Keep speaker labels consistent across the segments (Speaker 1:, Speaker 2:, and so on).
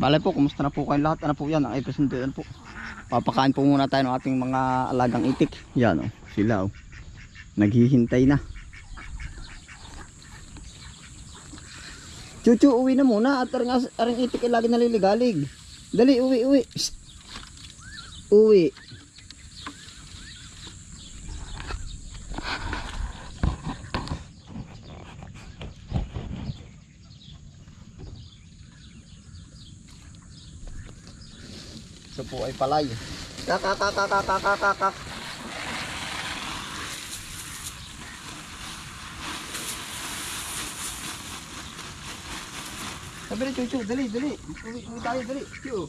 Speaker 1: Bale po, kumusta na po kayong lahat? Ano po yan? Ang episode po. Papakain po muna tayo ng ating mga alagang itik. Yan o, sila o. Naghihintay na. Chuchu, uwi na muna at aring, as- aring itik ay lagi naliligalig. Dali, uwi, uwi. Psst. Uwi. Ito po ay palay. Kakakakakakakakak. Sabi ni Chuchu, dali, dali. Uwi, uwi tayo, dali. Chu.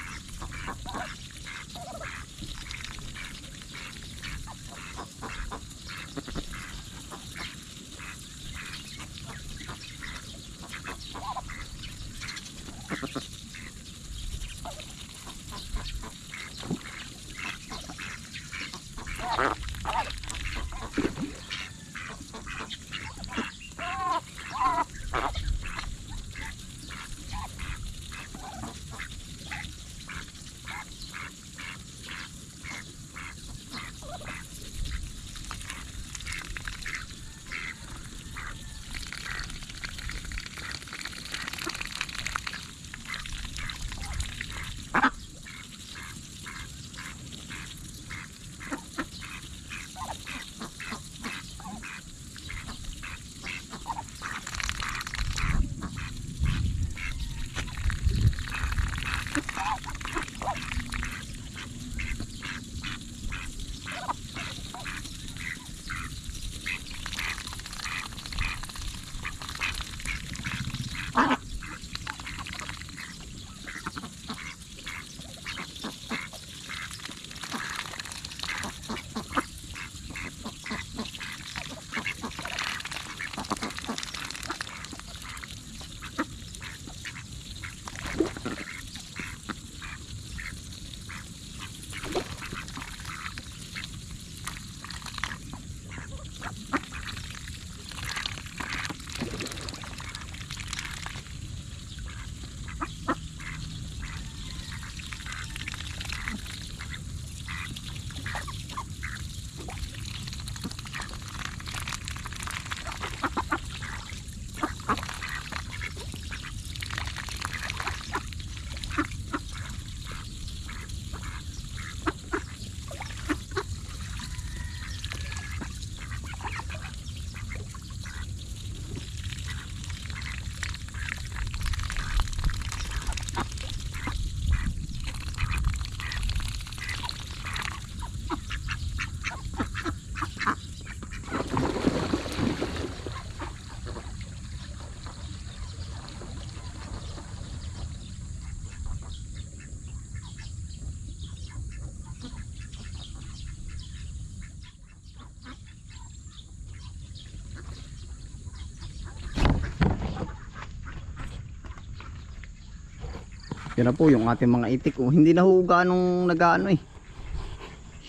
Speaker 1: Yan na po yung ating mga itik. Oh, hindi na ho ganong nag-ano eh.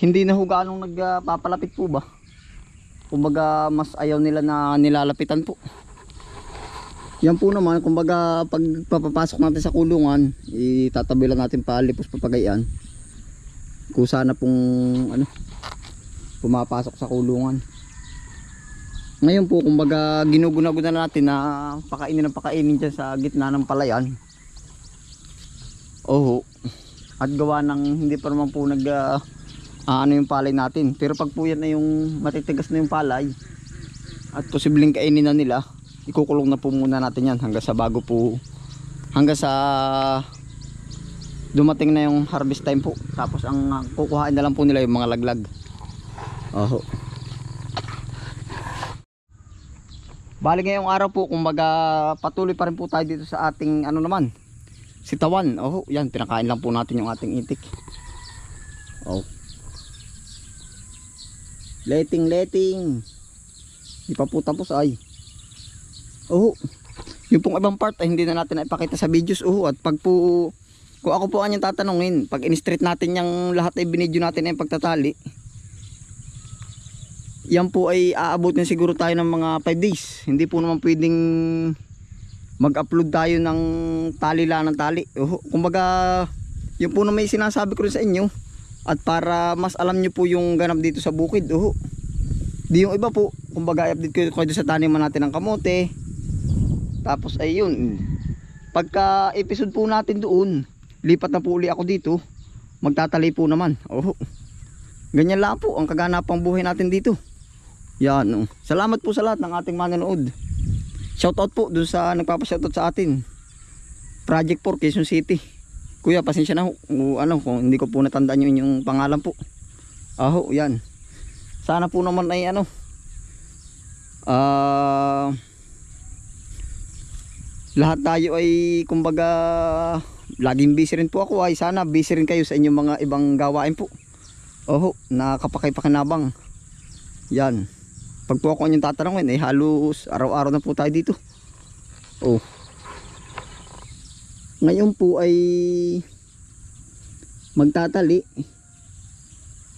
Speaker 1: Hindi na ho ganong nagpapalapit po ba? Kumbaga mas ayaw nila na nilalapitan po. Yan po naman, kumbaga pag papapasok natin sa kulungan, itatabi lang natin palipos papagayan. Kung sana pong ano, pumapasok sa kulungan. Ngayon po, kumbaga ginuguna-guna natin na pakainin ng pakainin dyan sa gitna ng palayan. Oo. At gawa ng hindi pa naman po nag ah, ano yung palay natin. Pero pag po yan na yung matitigas na yung palay at posibleng kainin na nila, ikukulong na po muna natin yan hanggang sa bago po hanggang sa dumating na yung harvest time po. Tapos ang ah, kukuhain na lang po nila yung mga laglag. Oho. Bali ngayong araw po, kumbaga patuloy pa rin po tayo dito sa ating ano naman, sitawan. Oh, yan, pinakain lang po natin yung ating itik. Oh. Letting, letting. Di pa po tapos ay. Oh. Yung pong ibang part ay hindi na natin ipakita sa videos. Oh, at pag po kung ako po ang yung tatanungin, pag in-street natin yung lahat ay binidyo natin ay pagtatali. Yan po ay aabutin siguro tayo ng mga 5 days. Hindi po naman pwedeng mag-upload tayo ng tali lang ng tali. Oh, kumbaga, yun po na may sinasabi ko rin sa inyo. At para mas alam nyo po yung ganap dito sa bukid. Oh, di yung iba po, kumbaga i-update ko kayo sa taniman natin ng kamote. Tapos ay yun. Pagka episode po natin doon, lipat na po uli ako dito. Magtatali po naman. Oh, ganyan lang po ang kaganapang buhay natin dito. Yan. Oh. Salamat po sa lahat ng ating manonood. Shoutout po dun sa nagpapa-shoutout sa atin. Project 4 Quezon City. Kuya, pasensya na ho. Ano, kung hindi ko po natandaan yung inyong pangalan po. Aho, yan. Sana po naman ay ano. Ah... lahat tayo ay kumbaga laging busy rin po ako ay sana busy rin kayo sa inyong mga ibang gawain po. Oho, nakapakay-pakinabang. Yan. Pag po ako yung tatanungin, eh halos araw-araw na po tayo dito. Oh. Ngayon po ay magtatali.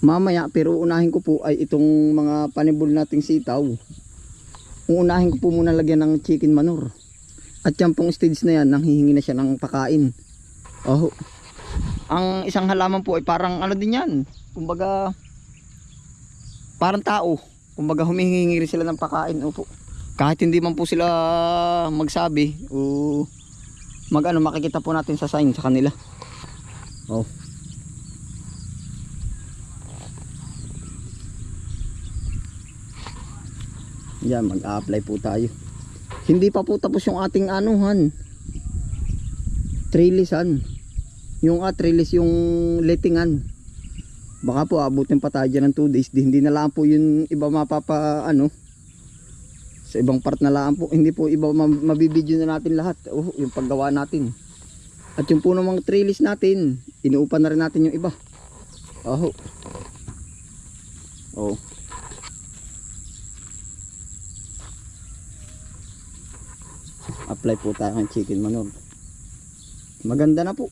Speaker 1: Mamaya, pero unahin ko po ay itong mga panibol nating sitaw. Uunahin ko po muna lagyan ng chicken manure. At yan pong stage na yan, nanghihingi na siya ng pakain. Oh. Ang isang halaman po ay parang ano din yan. Kumbaga, parang tao. Kumbaga humihingi rin sila ng pakain. Opo. Kahit hindi man po sila magsabi o mag ano, makikita po natin sa sign sa kanila. Oh. Yan, mag-a-apply po tayo. Hindi pa po tapos yung ating anuhan. Trellisan. yung at release yung lettingan. Baka po abutin pa tayo dyan ng 2 days. Di, hindi na lang po yung iba mapapa ano. Sa ibang part na lang po. Hindi po iba ma- mabibidyo na natin lahat. Oh, yung paggawa natin. At yung po namang trellis natin, inuupan na rin natin yung iba. Oh. Oh. Apply po tayo ng chicken manure. Maganda na po.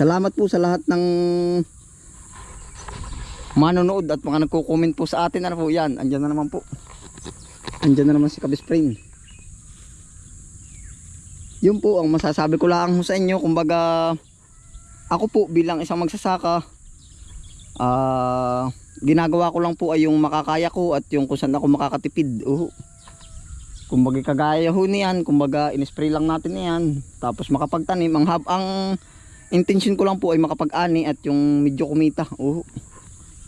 Speaker 1: Salamat po sa lahat ng manonood at mga nagko-comment po sa atin. Ano po yan? Andyan na naman po. Andyan na naman si Kabispring. Yun po ang masasabi ko lang sa inyo. Kumbaga, ako po bilang isang magsasaka, ah, ginagawa ko lang po ay yung makakaya ko at yung kung saan ako makakatipid. Uh, kumbaga kagaya ho niyan, kumbaga in-spray lang natin yan. Tapos makapagtanim. Ang, hab ang intention ko lang po ay makapag-ani at yung medyo kumita. Uh,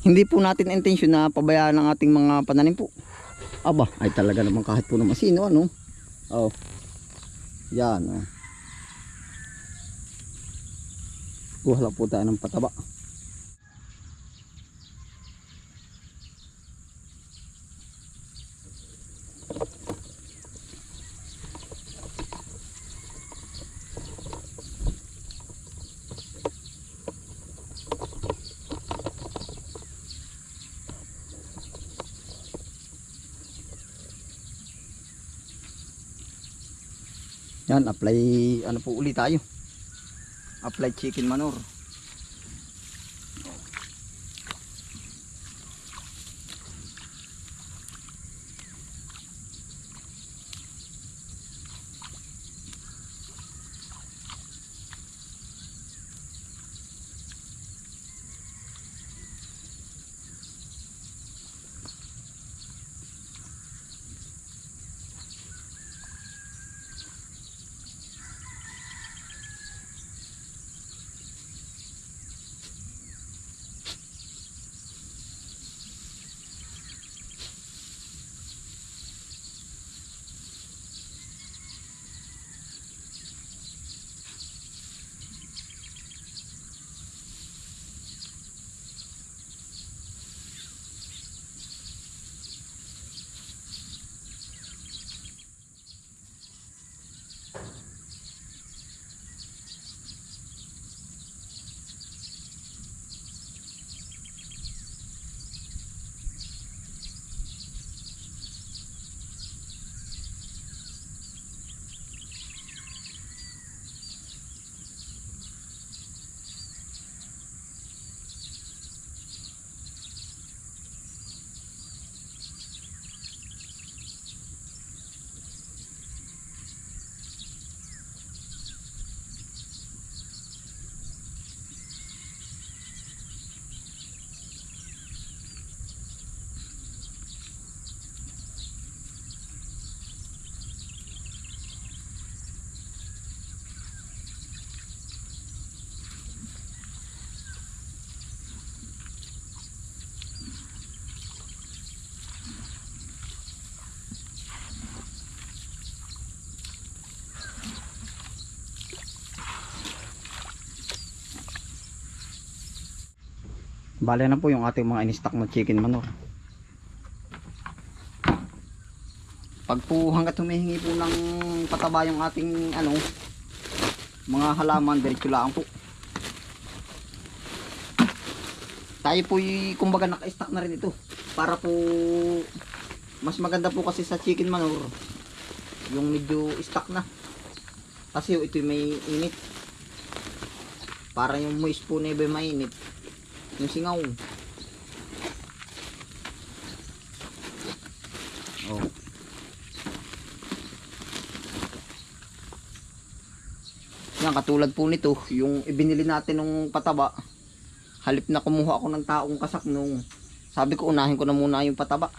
Speaker 1: hindi po natin intention na pabayaan ang ating mga pananim po. Aba, ay talaga naman kahit po naman sino ano. Oh. Yan oh. Kuha lang po tayo ng pataba. Yan, apply ano po uli tayo. Apply chicken manure. Bale na po yung ating mga in-stock na chicken manure. Pag po hanggat humihingi po ng pataba yung ating ano mga halaman, diretso lang po. Tayo po kumbaga naka-stock na rin ito para po mas maganda po kasi sa chicken manure yung medyo stock na. Kasi ito may init. Para yung moist po na iba mainit yung singaw. Oh. Yan katulad po nito yung ibinili natin ng pataba halip na kumuha ako ng taong kasak nung sabi ko unahin ko na muna yung pataba.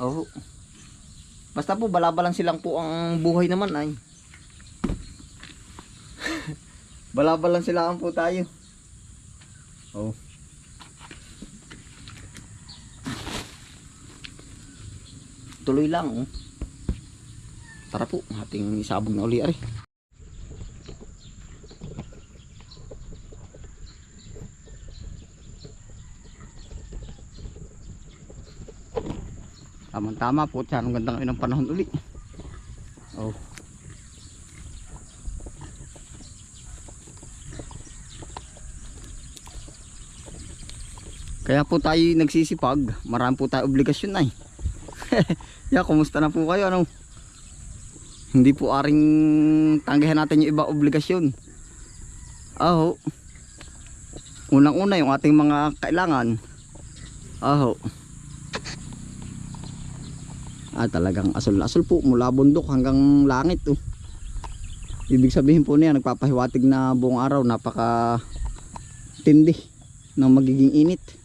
Speaker 1: Oh. Basta po balabalan silang po ang buhay naman ay. Balabalan silang po tayo Oh. Tuloy lang oh. Tara po, ating isabog na uli ari. Tamang tama po, tiyan ang ganda ngayon ng panahon uli. Oh. Kaya po tayo nagsisipag. Marami po tayo obligasyon ay. Ya kumusta na po kayo ano? Hindi po aring tanggihan natin yung iba obligasyon. Aho. Unang una yung ating mga kailangan. Aho. Ah talagang asol na asol po mula bundok hanggang langit oh. ibig sabihin po niya nagpapahiwatig na buong araw napaka tindi ng magiging init